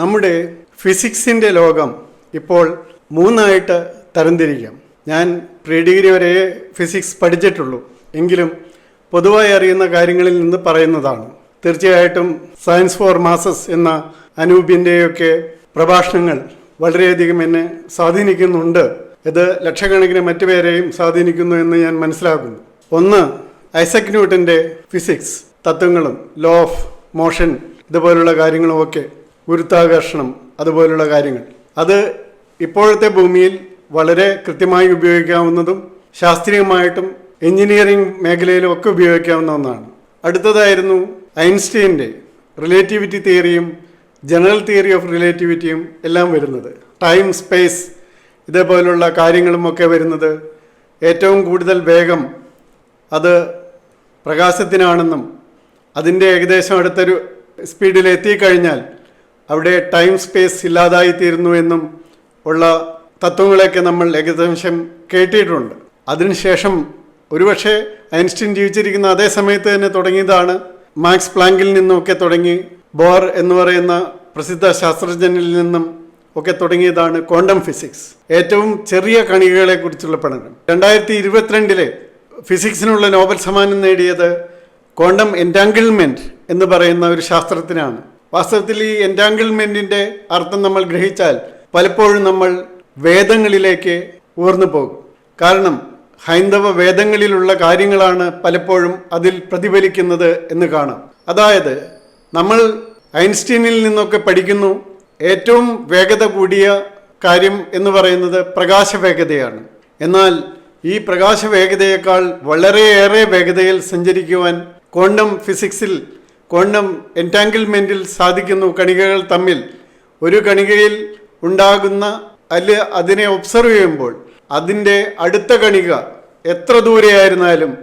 നമ്മുടെ ഫിസിക്സിന്റെ ലോകം ഇപ്പോൾ മൂന്നായിട്ട് തരംതിരിക്കാം. ഞാൻ പ്രീ ഡിഗ്രി വരെ ഫിസിക്സ് പഠിച്ചിട്ടുള്ളൂ. എങ്കിലും പൊതുവായി അറിയുന്ന കാര്യങ്ങളിൽ നിന്ന് പറയുന്നതാണ്. തീർച്ചയായിട്ടും സയൻസ് ഫോർ മാസസ് എന്ന അനൂപിന്റെയൊക്കെ പ്രഭാഷണങ്ങൾ വളരെയധികം എന്നെ സ്വാധീനിക്കുന്നുണ്ട്. ഇത് ലക്ഷക്കണക്കിന് മറ്റു പേരെയും സ്വാധീനിക്കുന്നു എന്ന് ഞാൻ മനസ്സിലാക്കുന്നു. ഒന്ന് ഐസക് ന്യൂട്ടന്റെ ഫിസിക്സ് തത്വങ്ങളും ലോ ഓഫ് മോഷൻ ഇതുപോലുള്ള കാര്യങ്ങളുമൊക്കെ ഗുരുത്വാകർഷണം അതുപോലുള്ള കാര്യങ്ങൾ. അത് ഇപ്പോഴത്തെ ഭൂമിയിൽ വളരെ കൃത്യമായി ഉപയോഗിക്കാവുന്നതും ശാസ്ത്രീയമായിട്ടും എഞ്ചിനീയറിംഗ് മേഖലയിലും ഒക്കെ ഉപയോഗിക്കാവുന്ന ഒന്നാണ്. അടുത്തതായിരുന്നു ഐൻസ്റ്റീന്റെ റിലേറ്റിവിറ്റി തിയറിയും ജനറൽ തിയറി ഓഫ് റിലേറ്റിവിറ്റിയും എല്ലാം വരുന്നത്. ടൈം സ്പേസ് ഇതേപോലുള്ള കാര്യങ്ങളും ഒക്കെ വരുന്നത് ഏറ്റവും കൂടുതൽ വേഗം അത് പ്രകാശത്തിനാണെന്നും അതിന്റെ ഏകദേശം അടുത്തൊരു സ്പീഡിൽ എത്തിക്കഴിഞ്ഞാൽ അവിടെ ടൈം സ്പേസ് ഇല്ലാതായി തീരുന്നു എന്നും ഉള്ള തത്വങ്ങളെയൊക്കെ നമ്മൾ ഏകദേശം കേട്ടിട്ടുണ്ട്. അതിനുശേഷം ഒരുപക്ഷെ ഐൻസ്റ്റീൻ ജീവിച്ചിരിക്കുന്ന അതേ സമയത്ത് തന്നെ തുടങ്ങിയതാണ്. മാക്സ് പ്ലാങ്കിൽ നിന്നുമൊക്കെ തുടങ്ങി ബോർ എന്ന് പറയുന്ന പ്രസിദ്ധ ശാസ്ത്രജ്ഞനിൽ നിന്നും ഒക്കെ തുടങ്ങിയതാണ് ക്വാണ്ടം ഫിസിക്സ്. ഏറ്റവും ചെറിയ കണികകളെ കുറിച്ചുള്ള പഠനം. രണ്ടായിരത്തി ഇരുപത്തിരണ്ടിലെ ഫിസിക്സിനുള്ള നോബൽ സമ്മാനം നേടിയത് ക്വാണ്ടം എന്റാങ്കിൾമെന്റ് എന്ന് പറയുന്ന ഒരു ശാസ്ത്രത്തിനാണ്. വാസ്തവത്തിൽ ഈ എന്റാങ്കിൾമെന്റിന്റെ അർത്ഥം നമ്മൾ ഗ്രഹിച്ചാൽ പലപ്പോഴും നമ്മൾ വേദങ്ങളിലേക്ക് ഊർന്നു പോകും. കാരണം ഹൈന്ദവ വേദങ്ങളിലുള്ള കാര്യങ്ങളാണ് പലപ്പോഴും അതിൽ പ്രതിഫലിക്കുന്നത് എന്ന് കാണാം. അതായത് നമ്മൾ ഐൻസ്റ്റീനിൽ നിന്നൊക്കെ പഠിക്കുന്നു. ഏറ്റവും വേഗത കൂടിയ കാര്യം എന്ന് പറയുന്നത് പ്രകാശവേഗതയാണ്. എന്നാൽ ഈ പ്രകാശവേഗതയേക്കാൾ വളരെയേറെ വേഗതയിൽ സഞ്ചരിക്കുവാൻ ക്വാണ്ടം ഫിസിക്സിൽ ക്വാണ്ടം എന്റാങ്കിൾമെന്റിൽ സാധിക്കുന്നു കണികകൾ തമ്മിൽ. ഒരു കണികയിൽ ഉണ്ടാകുന്ന അല്ല അതിനെ ഒബ്സർവ് ചെയ്യുമ്പോൾ അതിന്റെ അടുത്ത കണിക എത്ര ദൂരെയായിരുന്നാലും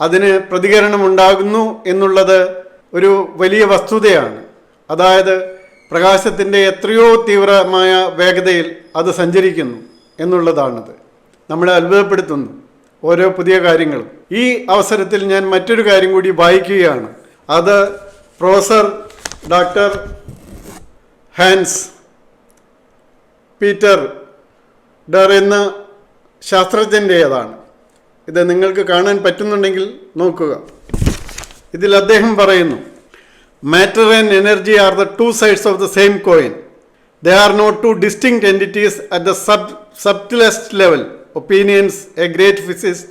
അതിന് പ്രതികരണം ഉണ്ടാകുന്നു എന്നുള്ളത് ഒരു വലിയ വസ്തുതയാണ്. അതായത് പ്രകാശത്തിന്റെ എത്രയോ തീവ്രമായ വേഗതയിൽ അത് സഞ്ചരിക്കുന്നു എന്നുള്ളതാണത്. നമ്മളെ അത്ഭുതപ്പെടുത്തുന്നു ഓരോ പുതിയ കാര്യങ്ങളും. ഈ അവസരത്തിൽ ഞാൻ മറ്റൊരു കാര്യം കൂടി വായിക്കുകയാണ്. അത് professor doctor Hans Peter Durr എന്ന ശാസ്ത്രജ്ഞന്റേതാണ് ഇത് നിങ്ങൾക്ക് കാണാൻ പറ്റുന്നുണ്ടെങ്കിൽ നോക്കുക. ഇതിൽ അദ്ദേഹം പറയുന്നു matter and energy are the two sides of the same coin they are not two distinct entities at the sub subtlest level opinions a great physicist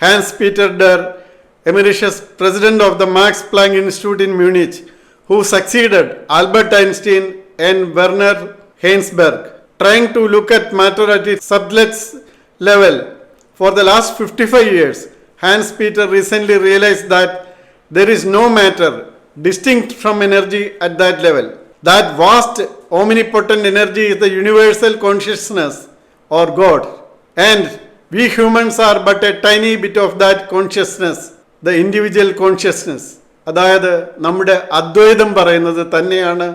Hans Peter Durr Emeritus President of the Max Planck Institute in Munich, who succeeded Albert Einstein and Werner Heinsberg, trying to look at matter at its subtlets level. For the last 55 years, Hans Peter recently realized that there is no matter distinct from energy at that level. That vast omnipotent energy is the universal consciousness or God. And we humans are but a tiny bit of that consciousness the individual consciousness. അതായത് നമ്മുടെ അദ്വൈതം പറയുന്നത് തന്നെയാണ്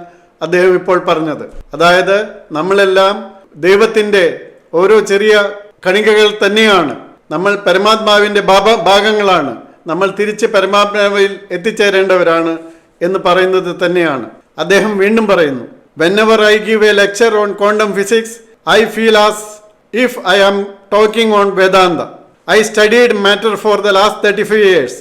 അദ്ദേഹം ഇപ്പോൾ പറഞ്ഞത്. അതായത് നമ്മളെല്ലാം ദൈവത്തിന്റെ ഓരോ ചെറിയ കണികകൾ തന്നെയാണ്. നമ്മൾ പരമാത്മാവിന്റെ ഭാഗ ഭാഗങ്ങളാണ്. നമ്മൾ തിരിച്ച് പരമാത്മാവിൽ എത്തിച്ചേരേണ്ടവരാണ് എന്ന് പറയുന്നത് തന്നെയാണ്. അദ്ദേഹം വീണ്ടും പറയുന്നു whenever I give a lecture on quantum physics I feel as if I am talking on Vedanta studied matter for the last thirty five years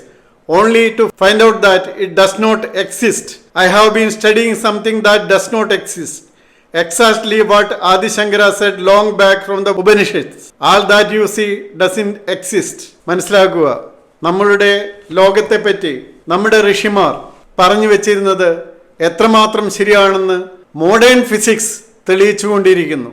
only to find out that it does not exist. I have been studying something that does not exist. Exactly what Adi Shankara said long back from the Upanishads. All that you see doesn't exist. മനസ്സിലാക്കുക നമ്മളുടെ ലോകത്തെപ്പറ്റി നമ്മുടെ ഋഷിമാർ പറഞ്ഞു വെച്ചിരുന്നത് എത്രമാത്രം ശരിയാണെന്ന് modern physics തെളിയിച്ചുകൊണ്ടിരിക്കുന്നു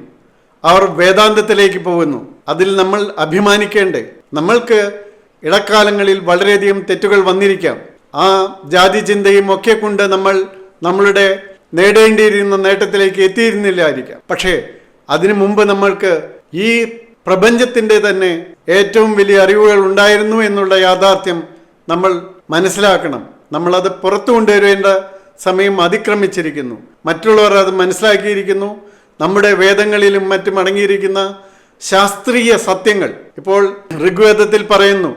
അവർ വേദാന്തത്തിലേക്ക് പോകുന്നു അതിൽ നമ്മൾ അഭിമാനിക്കേണ്ടേ നമ്മൾക്ക് ഇടക്കാലങ്ങളിൽ വളരെയധികം തെറ്റുകൾ വന്നിരിക്കാം. ആ ജാതി ചിന്തയും ഒക്കെ കൊണ്ട് നമ്മൾ നമ്മളുടെ നേടേണ്ടിയിരുന്ന നേട്ടത്തിലേക്ക് എത്തിയിരുന്നില്ലായിരിക്കാം. പക്ഷേ അതിനു മുമ്പ് നമ്മൾക്ക് ഈ പ്രപഞ്ചത്തിന്റെ തന്നെ ഏറ്റവും വലിയ അറിവുകൾ ഉണ്ടായിരുന്നു എന്നുള്ള യാഥാർത്ഥ്യം നമ്മൾ മനസ്സിലാക്കണം. നമ്മളത് പുറത്തു കൊണ്ടുവരേണ്ട സമയം അതിക്രമിച്ചിരിക്കുന്നു. മറ്റുള്ളവർ അത് മനസ്സിലാക്കിയിരിക്കുന്നു. നമ്മുടെ വേദങ്ങളിലും മറ്റും അടങ്ങിയിരിക്കുന്ന ശാസ്ത്രീയ സത്യങ്ങൾ. ഇപ്പോൾ ഋഗ്വേദത്തിൽ പറയുന്നു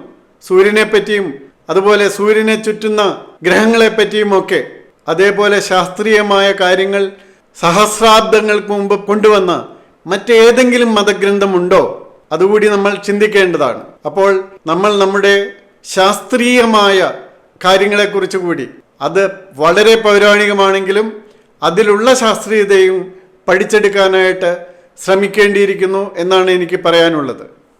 സൂര്യനെ പറ്റിയും അതുപോലെ സൂര്യനെ ചുറ്റുന്ന ഗ്രഹങ്ങളെ പറ്റിയും ഒക്കെ അതേപോലെ ശാസ്ത്രീയമായ കാര്യങ്ങൾ സഹസ്രാബ്ദങ്ങൾക്ക് മുമ്പ് കൊണ്ടുവന്ന മറ്റേതെങ്കിലും മതഗ്രന്ഥമുണ്ടോ? അതുകൂടി നമ്മൾ ചിന്തിക്കേണ്ടതാണ്. അപ്പോൾ നമ്മൾ നമ്മുടെ ശാസ്ത്രീയമായ കാര്യങ്ങളെക്കുറിച്ച് കൂടി അത് വളരെ പൗരാണികമാണെങ്കിലും അതിലുള്ള ശാസ്ത്രീയതയും പഠിച്ചെടുക്കാനായിട്ട് ശ്രമിക്കേണ്ടിയിരിക്കുന്നു എന്നാണ് എനിക്ക് പറയാനുള്ളത്.